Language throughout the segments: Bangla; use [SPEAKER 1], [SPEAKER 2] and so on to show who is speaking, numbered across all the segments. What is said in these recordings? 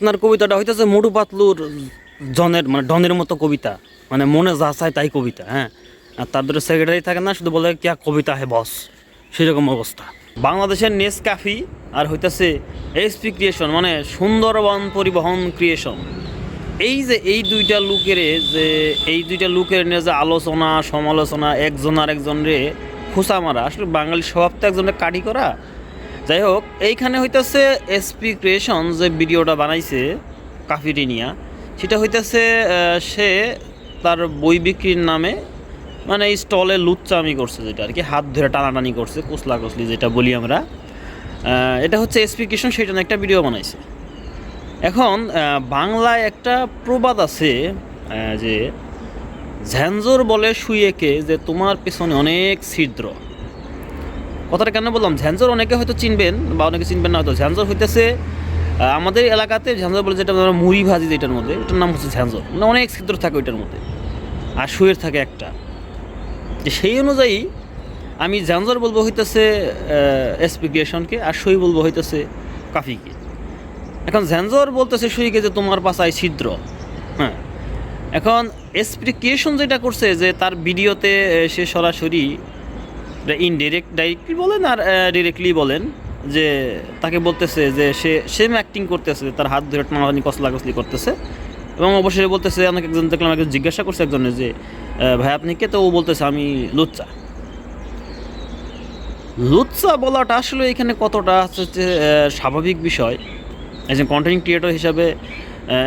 [SPEAKER 1] আপনার কবিতাটা হইতেছে মোটু পাতলুর জনের মানে ডনের মতো কবিতা। মানে মনে যা চায় তাই কবিতা হ্যাঁ? আর তাদের সেক্রেটারি থাকে না, শুধু বলে, কিয়া কবিতা হে বস? সেরকম অবস্থা। বাংলাদেশের নেস কাফি আর হইতেছে এসপি ক্রিয়েশন মানে সুন্দরবন পরিবহন ক্রিয়েশন এই যে এই দুইটা লোকের যে, এই দুইটা লোকের নিয়ে যে আলোচনা, সমালোচনা, একজন আর একজনরে খোসা মারা, আসলে বাঙালি স্বভাব তো একজনের কাটি করা। যাই হোক, এইখানে হইতেছে এসপি ক্রিয়েশন যে ভিডিওটা বানাইছে কাফিরিনিয়া সেটা হইতেছে সে তার বই বিক্রির নামে মানে স্টলে লুচ্চামি করছে যেটা, আর কি হাত ধরে টানাটানি করছে, কুসলা কুসলি যেটা বলি আমরা। এটা হচ্ছে এসপি ক্রিয়েশন সেটা নিয়ে একটা ভিডিও বানাইছে। এখন বাংলায় একটা প্রবাদ আছে যে ঝ্যানজোর বলে শুয়েকে যে তোমার পেছনে অনেক ছিদ্র। কথাটা কেন বললাম? ঝ্যানজর অনেকে হয়তো চিনবেন বা অনেকে চিনবেন না হয়তো। ঝ্যানজর হইতেছে আমাদের এলাকাতে ঝ্যানজর বলে যেটা আমরা মুড়ি ভাজি যেটার মধ্যে, এটার নাম হচ্ছে ঝ্যানজর মানে অনেক ছিদ্র থাকে ওইটার মধ্যে। আর শুয়ের থাকে একটা। যে সেই অনুযায়ী আমি ঝ্যানজর বলব হইতেছে এসপিগ্রেশনকে আর সই বলব হইতেছে কাফিকে। এখন ঝ্যানজর বলতেছে সইকে যে তোমার পাশায় ছিদ্র। হ্যাঁ। এখন এসপ্রিকেশন যেটা করছে যে তার ভিডিওতে সে সরাসরি ইনডিরেক্ট ডাইরেক্টলি বলেন আর ডিরেক্টলি বলেন, যে তাকে বলতেছে যে সে সেম অ্যাক্টিং করতেছে তার হাত ধরে কসলা কসলি করতেছে। এবং অবশ্যই বলতেছে, অনেক একজন দেখলাম একজন জিজ্ঞাসা করছে একজনের যে ভাই, আপনি কে? তো ও বলতেছে, আমি লুচ্চা লুচ্চা বলাটা আসলে এখানে কতটা হচ্ছে স্বাভাবিক বিষয়। অ্যাজ এ কন্টেন্ট ক্রিয়েটর হিসাবে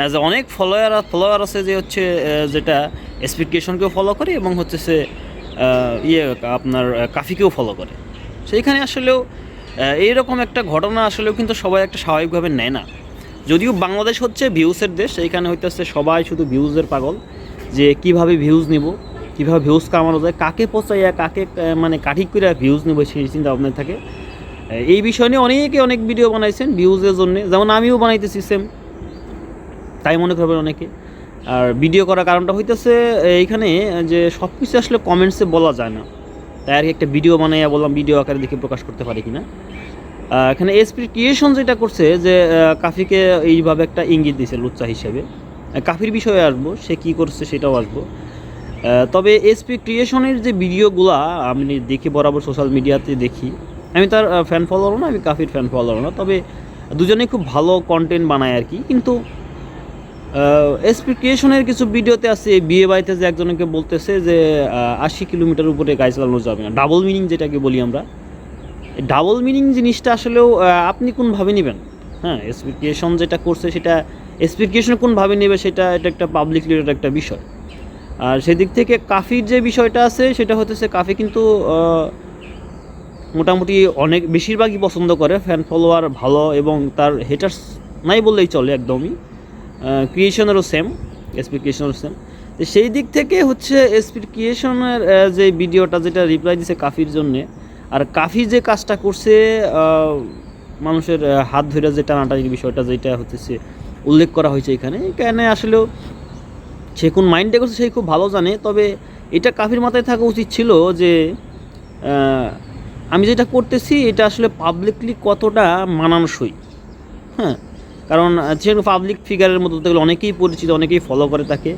[SPEAKER 1] অ্যাজ এ অনেক ফলোয়ার ফলোয়ার আছে যে হচ্ছে যেটা স্পিকেশনকেও ফলো করে এবং হচ্ছে সে ইয়ে আপনার কাফিকেও ফলো করে। সেইখানে আসলেও এইরকম একটা ঘটনা আসলেও কিন্তু সবাই একটা স্বাভাবিকভাবে নেয় না। যদিও বাংলাদেশ হচ্ছে ভিউসের দেশ এইখানে হইতেছে সবাই শুধু ভিউজের পাগল, যে কীভাবে ভিউজ নিব, কীভাবে ভিউজ কামানো যায়, কাকে পচাইয়া, কাকে মানে কাঠি করে ভিউজ নেব, সেই চিন্তা ভাবনায় থাকে এই বিষয় নিয়ে অনেকে অনেক ভিডিও বানাইছেন ভিউজের জন্য, যেমন আমিও বানাইতেছি সেম তাই মনে করবেন অনেকে। আর ভিডিও করার কারণটা হইতেছে, এইখানে যে সব কিছু আসলে কমেন্টসে বলা যায় না। তাই আর কি একটা ভিডিও বানাইয়া বললাম, ভিডিও আকারে দেখে প্রকাশ করতে পারি কিনা। এখানে এসপি ক্রিয়েশন যেটা করছে যে কাফিকে এইভাবে একটা ইঙ্গিত দিয়েছে লুচ্চা হিসেবে। কাফির বিষয়ে আসব, সে কি করছে সেটাও আসব। তবে এসপি ক্রিয়েশনের যে ভিডিওগুলা আমি দেখি বরাবর সোশ্যাল মিডিয়াতে দেখি। আমি তার ফ্যান ফলোয়ারও না, আমি কাফির ফ্যান ফলোয়ারও না, তবে দুজনেই খুব ভালো কন্টেন্ট বানায় আর কি। কিন্তু এসপি কিছু ভিডিওতে আছে বিয়ে বাড়িতে যে একজনকে বলতেছে যে আশি কিলোমিটার উপরে গাড়ি চালানো যাবে না। ডাবল মিনিং যেটাকে বলি আমরা। ডাবল মিনিং জিনিসটা আসলেও আপনি কোনভাবে নেবেন? হ্যাঁ এসপিকেশন যেটা করছে সেটা এসপিকেশন কোনভাবে নেবে সেটা, এটা একটা পাবলিক লিডার একটা বিষয়। আর সেদিক থেকে কাফির যে বিষয়টা আছে, সেটা হতেছে কাফি কিন্তু মোটামুটি অনেক, বেশিরভাগই পছন্দ করে ফ্যান ফলোয়ার ভালো এবং তার হেটার্স নাই বললেই চলে একদমই। ক্রিয়েশনেরও সেম এসপিকেশনেরও সেম তো সেই দিক থেকে হচ্ছে এসপিকেশনের যে ভিডিওটা যেটা রিপ্লাই দিছে কাফির জন্যে, আর কাফি যে কাজটা করছে মানুষের হাত ধরে যে টানাটানির বিষয়টা যেটা হচ্ছে উল্লেখ করা হয়েছে এখানে এখানে আসলেও সে কোন মাইন্ডে করছে সেই খুব ভালো জানে, তবে এটা কাফির মাথায় থাকা উচিত ছিল যে আমি যেটা করতেছি এটা আসলে পাবলিকলি কতটা মানানসই। হ্যাঁ কারণ যেহেতু পাবলিক ফিগারের মধ্যে দেখলে অনেকেই পরিচিত, অনেকেই ফলো করে তাকে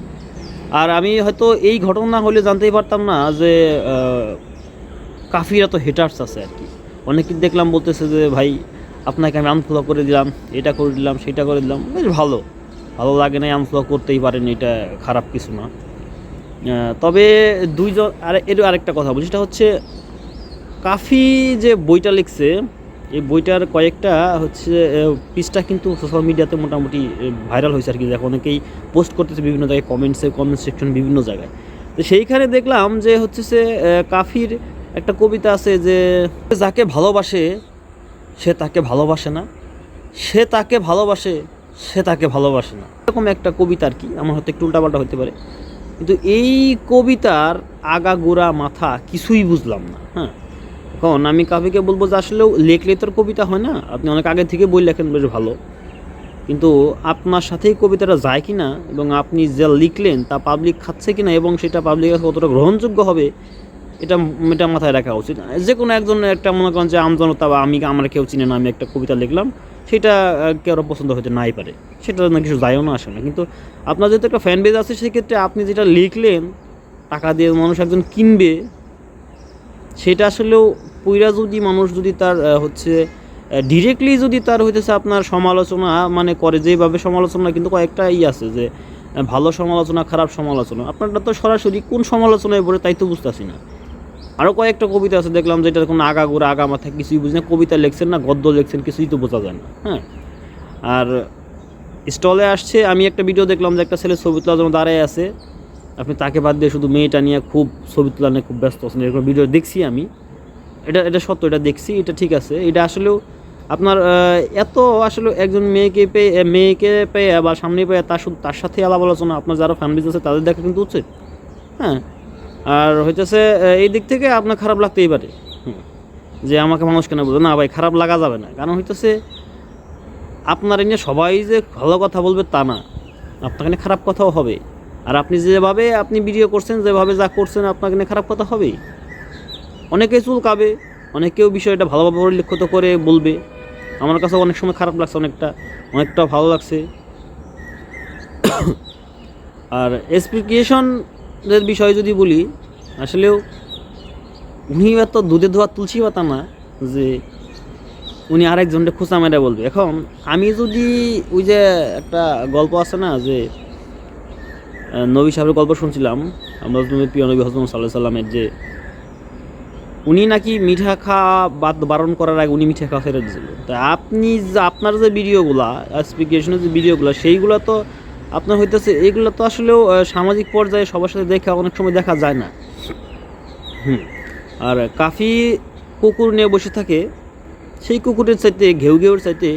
[SPEAKER 1] আর আমি হয়তো এই ঘটনা হলে জানতেই পারতাম না যে কাফিরা তো হেটার্স আছে আর কি। অনেকে দেখলাম বলতেছে যে, ভাই, আপনাকে আমি আনফলো করে দিলাম, এটা করে দিলাম, সেটা করে দিলাম। বেশ ভালো। ভালো লাগে না আনফলো করতেই পারেন, এটা খারাপ কিছু না। তবে দুইজন, আর এর আরেকটা কথা বলি, সেটা হচ্ছে, কাফি যে বইটা লিখছে এই বইটার কয়েকটা হচ্ছে পিসটা কিন্তু সোশ্যাল মিডিয়াতে মোটামুটি ভাইরাল হয়েছে আর কি দেখো, অনেকেই পোস্ট করতেছে বিভিন্ন জায়গায় কমেন্টসে কমেন্ট সেকশন বিভিন্ন জায়গায়। তো সেইখানে দেখলাম যে হচ্ছে সে কাফির একটা কবিতা আছে যে যাকে ভালোবাসে, সে তাকে ভালোবাসে না। সে তাকে ভালোবাসে, সে তাকে ভালোবাসে না। এরকম একটা কবিতা আর কি আমার হয়তো একটু উল্টাপাল্টা হতে পারে। কিন্তু এই কবিতার আগা গোড়া মাথা কিছুই বুঝলাম না হ্যাঁ? এখন আমি কাবিকে বলব যে আসলেও লেখলে তোর কবিতা হয় না। আপনি অনেক আগে থেকে বই লেখেন, বেশ ভালো। কিন্তু আপনার সাথেই কবিতাটা যায় কি না এবং আপনি যা লিখলেন তা পাবলিক খাচ্ছে কি না এবং সেটা পাবলিকের কতটা গ্রহণযোগ্য হবে, এটা এটা মাথায় রাখা উচিত। যে কোনো একজন একটা মনে করেন যে আমজনতা বা আমি, আমার কেউ চিনে না, আমি একটা কবিতা লিখলাম, সেটা কারও পছন্দ হতে নাই পারে। সেটা না, কিছু যায়ও না আসে না কিন্তু আপনার যেহেতু একটা ফ্যান বেজ আছে, সেক্ষেত্রে আপনি যেটা লিখলেন, টাকা দিয়ে মানুষ একজন কিনবে, সেটা আসলেও পুইরা যদি মানুষ যদি তার হচ্ছে ডিরেক্টলি যদি তার হইতেছে আপনার সমালোচনা মানে করে, যেভাবে সমালোচনা, কিন্তু কয়েকটা ই আছে যে ভালো সমালোচনা, খারাপ সমালোচনা। আপনারটা তো সরাসরি কোন সমালোচনায় পড়ে তাই তো বুঝতেছি না। আরও কয়েকটা কবিতা আছে, দেখলাম যেটার কোনো আগাগোড়া আগা মাথা কিছুই বুঝি না। কবিতা লিখছেন না, গদ্য লিখছেন, কিছুই তো বোঝা যায় না। হ্যাঁ? আর স্টলে আসছে, আমি একটা ভিডিও দেখলাম যে একটা ছেলে ছবি তোলার জন্য দাঁড়ায় আছে। আপনি তাকে বাদ দিয়ে শুধু মেয়েটা নিয়ে খুব ছবি তোলা নিয়ে খুব ব্যস্ত আছেন, এরকম ভিডিও দেখছি আমি। এটা এটা সত্য, এটা দেখছি, এটা ঠিক আছে। এটা আসলেও আপনার এত আসলে একজন মেয়েকে পেয়ে মেয়েকে পেয়ে বা সামনে পেয়ে তার তার সাথে আলাপ আলোচনা আপনার যারা ফ্যামিলি আছে তাদের দেখা কিন্তু উচিত। হ্যাঁ? আর হইতেছে এই দিক থেকে আপনার খারাপ লাগতেই পারে। যে আমাকে মানুষ কেন বলবে না ভাই, খারাপ লাগা যাবে না। কারণ হইতেছে, আপনার এনে সবাই যে ভালো কথা বলবে তা না। আপনার এখানে খারাপ কথাও হবে। আর আপনি যেভাবে আপনি ভিডিও করছেন, যেভাবে যা করছেন আপনার এখানে খারাপ কথা হবেই। অনেকে চুল চুলকাবে অনেকেও বিষয়টা ভালোভাবে পরিলক্ষিত করে বলবে। আমার কাছে অনেক সময় খারাপ লাগছে অনেকটা অনেকটা ভালো লাগছে। আর এক্সপ্লিকেশনের বিষয় যদি বলি, আসলেও উনি এত দুধে ধোয়া তুলসী পাতা না যে উনি আরেকজনকে খোঁচা মেরে বলবে। এখন আমি যদি ওই যে একটা গল্প আছে না যে নবী সাহেবের গল্প শুনছিলাম, আমরা প্রিয় নবী হজরত সাল্লাহ সাল্লামের যে উনি নাকি মিঠা খাওয়া বাদ বারণ করার আগে উনি মিঠা খাওয়া ছেড়ে দিয়েছিল। তা আপনি যে, আপনার যে ভিডিওগুলা স্পিকেশনের যে ভিডিওগুলো, সেইগুলো তো আপনার হইতেছে, এইগুলো তো আসলেও সামাজিক পর্যায়ে সবার সাথে দেখা অনেক সময় দেখা যায় না। হুম। আর কাফি কুকুর নিয়ে বসে থাকে, সেই কুকুরের চাইতে, ঘেউ ঘেউর চাইতে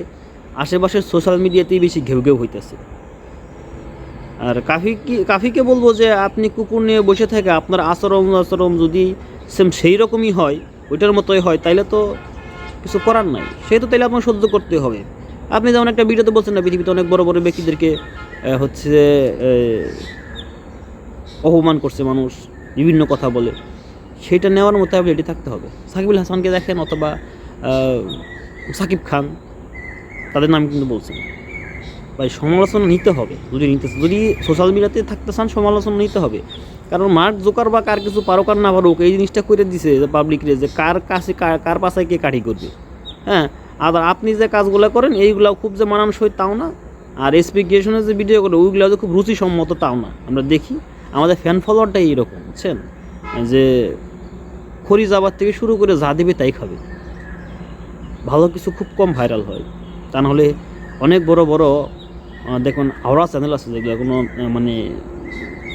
[SPEAKER 1] আশেপাশের সোশ্যাল মিডিয়াতেই বেশি ঘেউ ঘেউ হইতেছে। আর কাফি কি, কাফিকে বলব যে, আপনি কুকুর নিয়ে বসে থাকে, আপনার আচরণ আচরণ যদি সেম সেই রকমই হয়, ওইটার মতোই হয়, তাইলে তো কিছু করার নাই। সেই তো তাইলে আপনার সহ্য করতে হবে। আপনি যেমন একটা ভিডিওতে বলছেন না, পৃথিবীতে অনেক বড় বড় ব্যক্তিদেরকে হচ্ছে অপমান করছে মানুষ, বিভিন্ন কথা বলে, সেটা নেওয়ার মতো অ্যাবিলিটি থাকতে হবে। সাকিবুল হাসানকে দেখেন অথবা সাকিব খান, তাদের নাম কিন্তু বলছেন। ভাই, সমালোচনা নিতে হবে, যদি নিতে যদি সোশ্যাল মিডিয়াতে থাকতে চান, সমালোচনা নিতে হবে। কারণ মার্ক জোকার বা কার কিছু পারো কার না পারুক, এই জিনিসটা করে দিছে যে পাবলিকরে যে কার কাছে কার পাশায় কে কাঠি করবে। হ্যাঁ? আর আপনি যে কাজগুলো করেন এইগুলো খুব যে মানানসই তাও না। আর এসপিকেশনের যে ভিডিও করে ওইগুলো যে খুব রুচিসম্মত তাও না। আমরা দেখি, আমাদের ফ্যান ফলোয়ারটাই এরকম, বুঝছেন? যে খড়ি যাবার থেকে শুরু করে যা দেবে তাই খাবে। ভালো কিছু খুব কম ভাইরাল হয়। তা নাহলে অনেক বড় বড় দেখুন আওরা চ্যানেল আছে যেগুলো, কোনো মানে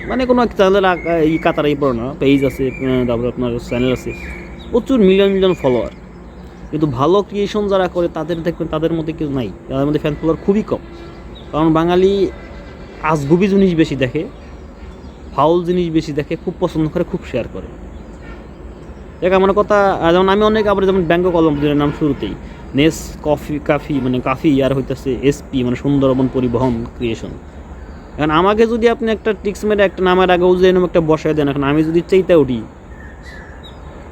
[SPEAKER 1] মানে কোনো চ্যানেল এই কাতারাই পড়ে না পেজ আছে তারপরে আপনার চ্যানেল আছে। প্রচুর মিলিয়ন মিলিয়ন ফলোয়ার কিন্তু ভালো ক্রিয়েশন যারা করে, তাদের দেখবেন তাদের মধ্যে কেউ নাই। তাদের মধ্যে ফ্যান ফলোয়ার খুবই কম। কারণ বাঙালি আজগুবি জিনিস বেশি দেখে ফাউল জিনিস বেশি দেখে, খুব পছন্দ করে, খুব শেয়ার করে। দেখ, আমার কথা যেমন আমি অনেক আবার যেমন ব্যাঙ্ক কলম দুজনের নাম শুরুতেই। নেস কফি কাফি মানে কাফি আর হইতেছে এসপি মানে সুন্দরবন পরিবহন ক্রিয়েশন এখন আমাকে যদি আপনি একটা টিক্স মেরে একটা নামের আগে উজে এরকম একটা বসায় দেন এখন আমি যদি চাইতে উঠি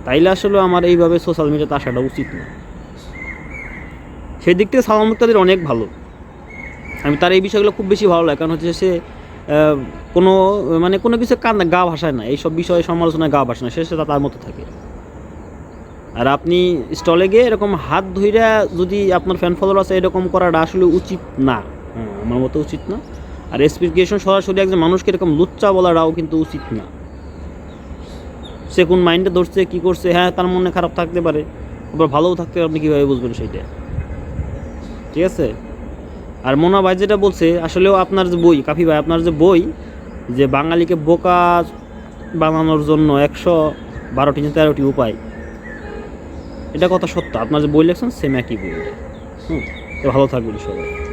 [SPEAKER 1] তাইলে আসলে আমার এইভাবে সোশ্যাল মিডিয়াতে আসাটা উচিত না। সেই দিক থেকে সালাম মুক্তাদির অনেক ভালো। আমি তার এই বিষয়গুলো খুব বেশি ভালো লাগে কারণ হচ্ছে সে কোনো মানে কোনো কিছু কান গা ভাসায় না এইসব বিষয়ে সমালোচনায় গা ভাসায় না সে সে তার মতো থাকে। আর আপনি স্টলে গিয়ে এরকম হাত ধইরা যদি আপনার ফ্যান ফলোয়ার আছে এরকম করাটা আসলে উচিত না। হ্যাঁ, আমার মতো উচিত না। আর এক্সপ্লিকেশন সরাসরি একজন মানুষকে এরকম লুচ্চা বলাটাও কিন্তু উচিত না। সে কোন মাইন্ডে ধরছে, কী করছে হ্যাঁ তার মনে খারাপ থাকতে পারে, আবার ভালোও থাকতে পারে, আপনি কীভাবে বুঝবেন সেইটা? ঠিক আছে? আর মোনা ভাই যেটা বলছে, আসলেও আপনার যে বই, কাফি ভাই, আপনার যে বই, যে বাঙালিকে বোকা বানানোর জন্য একশো বারোটি তেরোটি উপায়, এটা কথা সত্য। আপনার যে বই লেখছেন সেম একই বই। এটা হুম ভালো থাকবেন সবাই।